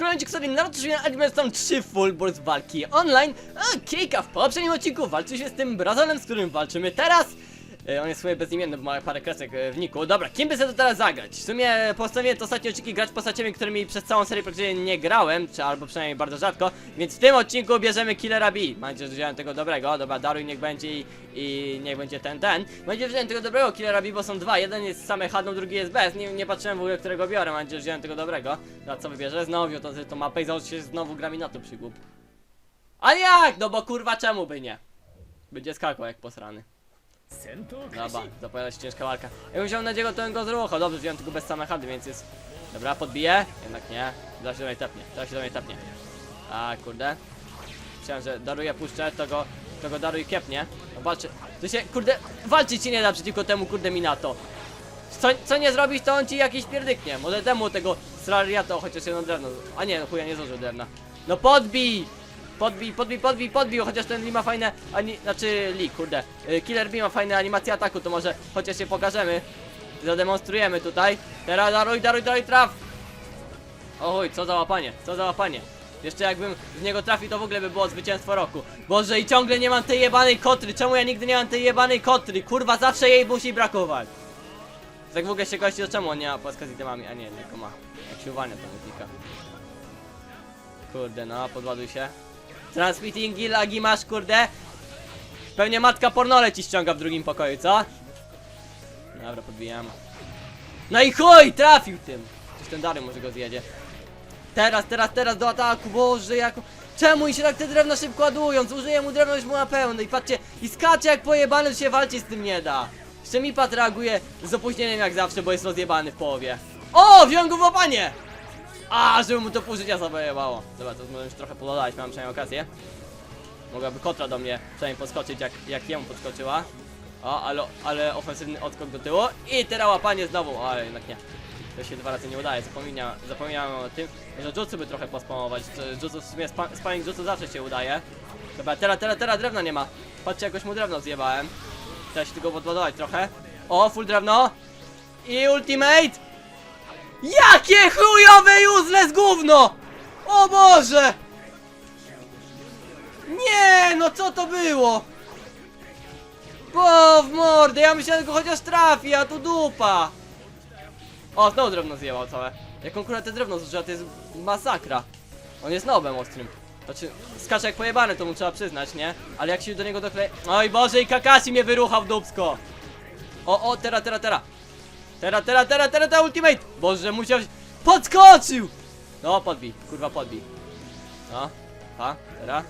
momencie, który Naruto Shippuden Anime są 3 full burst walki online, a Keika w poprzednim odcinku walczy się z tym Brazolem, z którym walczymy teraz. E, On jest sobie bezimienny, bo ma parę kresek e, w niku. Dobra, kim by sobie to teraz zagrać? W sumie postanowiłem to ostatnie odcinki grać postaciami, którymi przez całą serię praktycznie nie grałem, czy albo przynajmniej bardzo rzadko, więc w tym odcinku bierzemy Killera B. Mam nadzieję, że wziąłem tego dobrego. Dobra, daruj niech będzie i, i niech będzie ten, ten. Będzie wziąłem tego dobrego Killera B, bo są dwa. Jeden jest same hadną, drugi jest bez. Nie, nie patrzyłem w ogóle, którego biorę. Mam nadzieję, że wziąłem tego dobrego. Dobra, co wybierze? Znowu to, to mapę i założy się znowu gra mi na to przygłup. A jak? No bo kurwa czemu by nie? Będzie skakał jak posrany. Dobra, zapowiada się ciężka walka. Ja wziąłem nadzieję, to bym go zruchał. Dobrze, wziąłem tylko bez samachady, więc jest... Dobra, podbiję. Jednak nie. Zaraz się do mnie tepnie. Zaraz się do mnie. A kurde. chciałem, że daruję puszczę, to go... To go daruj kiepnie. No. To się, kurde... Walczyć ci nie da przeciwko temu, kurde, Minato. Co, co nie zrobisz, to on ci jakiś pierdyknie. Może temu tego Srariato chociaż jedno drewno. A nie, no chuja, nie zdążył drewna. No podbij! Podbij, podbij, podbij, podbij, chociaż ten Lee ma fajne, ani, znaczy Lee, kurde, y, Killer B ma fajne animacje ataku, to może chociaż się pokażemy, zademonstrujemy tutaj. Teraz daruj, daruj, daruj, traf! Oj, co za łapanie, co za łapanie. Jeszcze jakbym z niego trafił, to w ogóle by było zwycięstwo roku. Boże, i ciągle nie mam tej jebanej kotry, czemu ja nigdy nie mam tej jebanej kotry? Kurwa, zawsze jej musi brakować. Tak w ogóle się gości, to czemu on nie ma płaska z itemami, a nie, tylko ma. Jak się uwalnia to. Kurde, no, podładuj się. Transmittingi, lagi masz, kurde. Pewnie matka pornole ci ściąga w drugim pokoju, co? Dobra, podbijam. No i chuj, trafił tym. Coś ten Dary może go zjedzie. Teraz, teraz, teraz do ataku, boże, jak... Czemu i się tak te drewna szybko ładują? Zużyję mu drewno już mu na pełno i patrzcie, i skacze jak pojebany, że się walczyć z tym nie da. Jeszcze mi pat reaguje z opóźnieniem jak zawsze, bo jest rozjebany w połowie. O, wziąłem w łapanie! A, żeby mu to pół życia zawojewało. Dobra, to możemy już trochę pododać, mam przynajmniej okazję. Mogłaby kotra do mnie przynajmniej podskoczyć, jak, jak jemu podskoczyła. O, ale, ale ofensywny odskok do tyłu. I teraz łapanie znowu, ale jednak nie. To się dwa razy nie udaje, zapomniałem, zapomniałem o tym, że jutsu by trochę pospamować. Jutsu w sumie, spa, sparing jutsu zawsze się udaje. Dobra, teraz, teraz, teraz drewna nie ma. Patrzcie, jakoś mu drewno zjebałem. Teraz się tylko podładować trochę. O, full drewno. I ultimate! Jakie chujowe useless gówno! O Boże! Nie, no co to było? Bo w mordę, ja myślałem, że go chociaż trafi, a tu dupa. O, znowu drewno zjęło całe. Jak on te drewno zużywa, to jest masakra. On jest nobem ostrym. Znaczy, skacze jak pojebany, to mu trzeba przyznać, nie? Ale jak się do niego dokleje... Oj Boże, i Kakashi mnie wyruchał w dupsko! O, o, teraz, teraz, teraz! Teraz, teraz, teraz, teraz, teraz, ultimate! Boże, musiał... Podskoczył! No, podbij, kurwa, podbij. No, pa, teraz.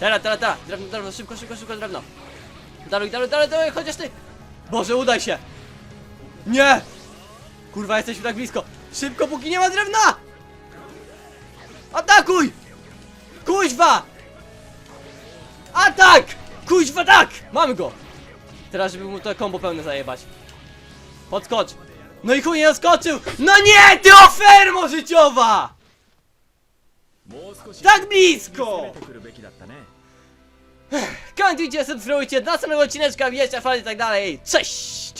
Teraz, teraz, teraz, drewno, drewno, szybko, szybko, szybko, drewno. Daruj, daruj, daruj, daruj, chociaż ty! Boże, udaj się! Nie! Kurwa, jesteśmy tak blisko! Szybko, póki nie ma drewna! Atakuj! Kuźwa! Atak! Kuźwa, tak! Mamy go! Teraz, żeby mu to kombo pełne zajebać. Podskocz! No i chuj nie skoczył! No nie, ty ofermo życiowa! Tak blisko! Komentujcie, subskrybujcie, następnego odcineczka, wiecie, fali i tak dalej. Cześć!